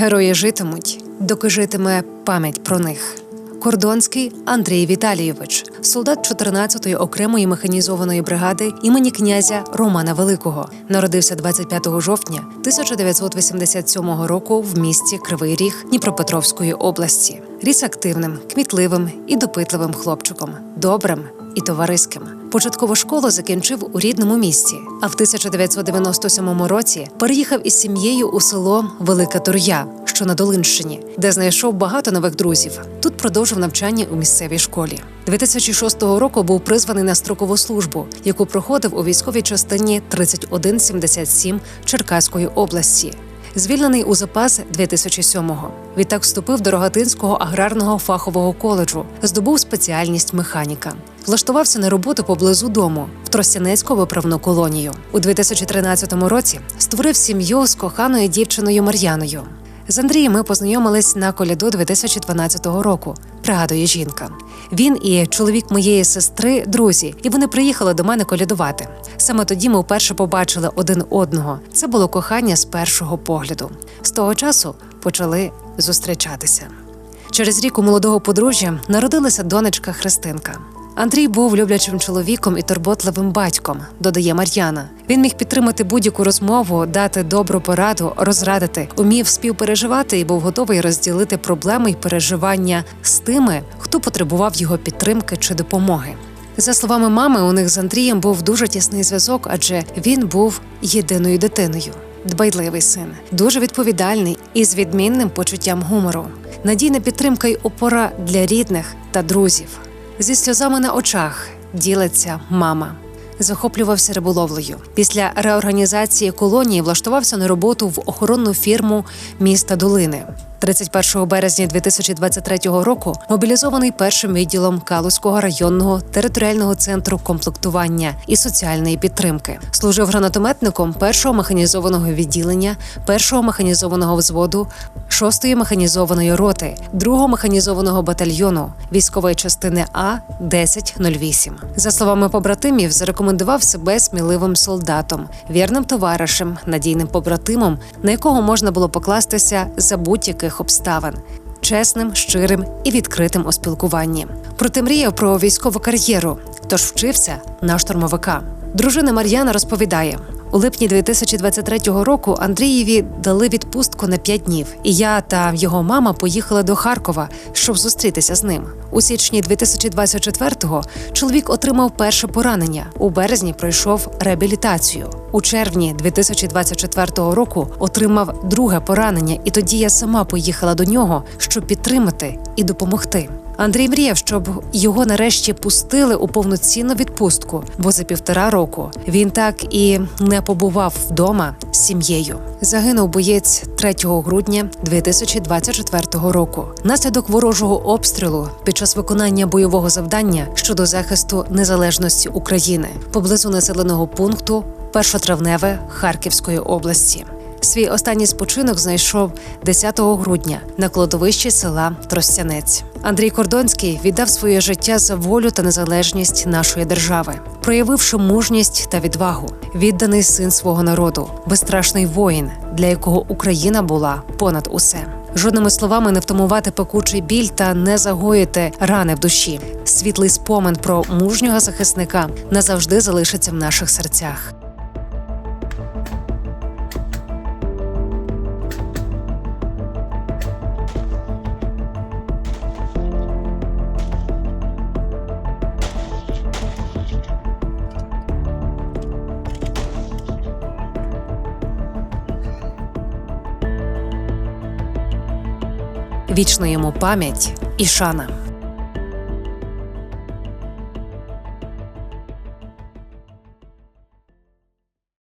Герої житимуть, доки житиме пам'ять про них. Кордонський Андрій Віталійович, солдат 14-ї окремої механізованої бригади імені князя Романа Великого, народився 25 жовтня 1987 року в місті Кривий Ріг Дніпропетровської області. Ріс активним, кмітливим і допитливим хлопчиком, добрим і товариським. Початкову школу закінчив у рідному місті, а в 1997 році переїхав із сім'єю у село Велика Тур'я, що на Долинщині, де знайшов багато нових друзів. Тут продовжив навчання у місцевій школі. 2006 року був призваний на строкову службу, яку проходив у військовій частині 3177 Черкаської області. Звільнений у запас 2007-го. Відтак вступив до Рогатинського аграрного фахового коледжу, здобув спеціальність механіка. Влаштувався на роботу поблизу дому в Тростянецьку виправну колонію. У 2013 році створив сім'ю з коханою дівчиною Мар'яною. З Андрієм ми познайомились на коляду 2012 року. Пригадує жінка. Він і чоловік моєї сестри друзі, і вони приїхали до мене колядувати. Саме тоді ми вперше побачили один одного. Це було кохання з першого погляду. З того часу почали зустрічатися. Через рік у молодого подружжя народилася донечка Христинка. Андрій був люблячим чоловіком і турботливим батьком, додає Мар'яна. Він міг підтримати будь-яку розмову, дати добру пораду, розрадити, умів співпереживати і був готовий розділити проблеми й переживання з тими, хто потребував його підтримки чи допомоги. За словами мами, у них з Андрієм був дуже тісний зв'язок, адже він був єдиною дитиною. Дбайливий син, дуже відповідальний і з відмінним почуттям гумору, надійна підтримка й опора для рідних та друзів. Зі сльозами на очах ділиться мама. Захоплювався риболовлею. Після реорганізації колонії влаштувався на роботу в охоронну фірму міста Долини. 31 березня 2023 року мобілізований першим відділом Калузького районного територіального центру комплектування і соціальної підтримки. Служив гранатометником першого механізованого відділення, першого механізованого взводу, шостої механізованої роти, другого механізованого батальйону військової частини А 1008 За словами побратимів, зарекомендував себе сміливим солдатом, вірним товаришем, надійним побратимом, на якого можна було покластися за будь-яких обставин. Чесним, щирим і відкритим у спілкуванні. Проте мріяв про військову кар'єру, тож вчився на штурмовика. Дружина Мар'яна розповідає: у липні 2023 року Андрієві дали відпустку на 5 днів, і я та його мама поїхали до Харкова, щоб зустрітися з ним. У січні 2024-го чоловік отримав перше поранення. У березні пройшов реабілітацію. У червні 2024 року отримав друге поранення, і тоді я сама поїхала до нього, щоб підтримати і допомогти. Андрій мріяв, щоб його нарешті пустили у повноцінну відпустку, бо за півтора року він так і не побував вдома з сім'єю. Загинув боєць 3 грудня 2024 року. Наслідок ворожого обстрілу під час виконання бойового завдання щодо захисту незалежності України поблизу населеного пункту Першотравневе Харківської області. Свій останній спочинок знайшов 10 грудня на кладовищі села Тростянець. Андрій Кордонський віддав своє життя за волю та незалежність нашої держави, проявивши мужність та відвагу, відданий син свого народу, безстрашний воїн, для якого Україна була понад усе. Жодними словами не втамувати пекучий біль та не загоїти рани в душі. Світлий спомин про мужнього захисника назавжди залишиться в наших серцях. Вічна йому пам'ять і шана.